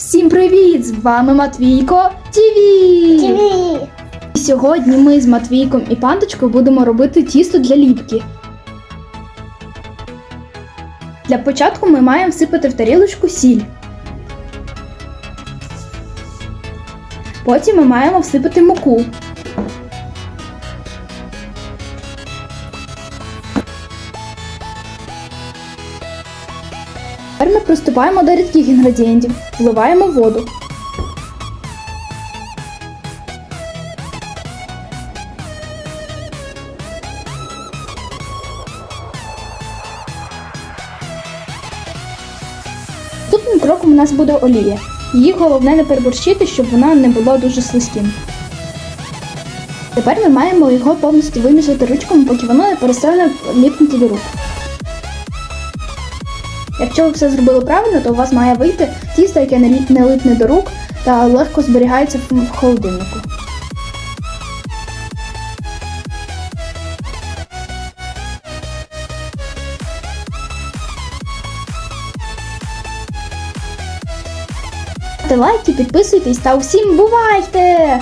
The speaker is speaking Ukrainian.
Всім привіт! З вами Матвійко ТІВІ! І Сьогодні ми з Матвійком і Панточкою будемо робити тісто для ліпки. Для початку ми маємо всипати в тарілочку сіль. Потім ми маємо всипати муку. Тепер ми приступаємо до рідких інгредієнтів. Вливаємо воду. Наступним кроком у нас буде олія. Її головне не переборщити, щоб вона не була дуже слизьким. Тепер ми маємо його повністю вимішати ручками, поки воно не перестане ліпнути до рук. Якщо ви все зробили правильно, то у вас має вийти тісто, яке не липне до рук та легко зберігається в холодильнику. Лайки, підписуйтесь та усім бувайте!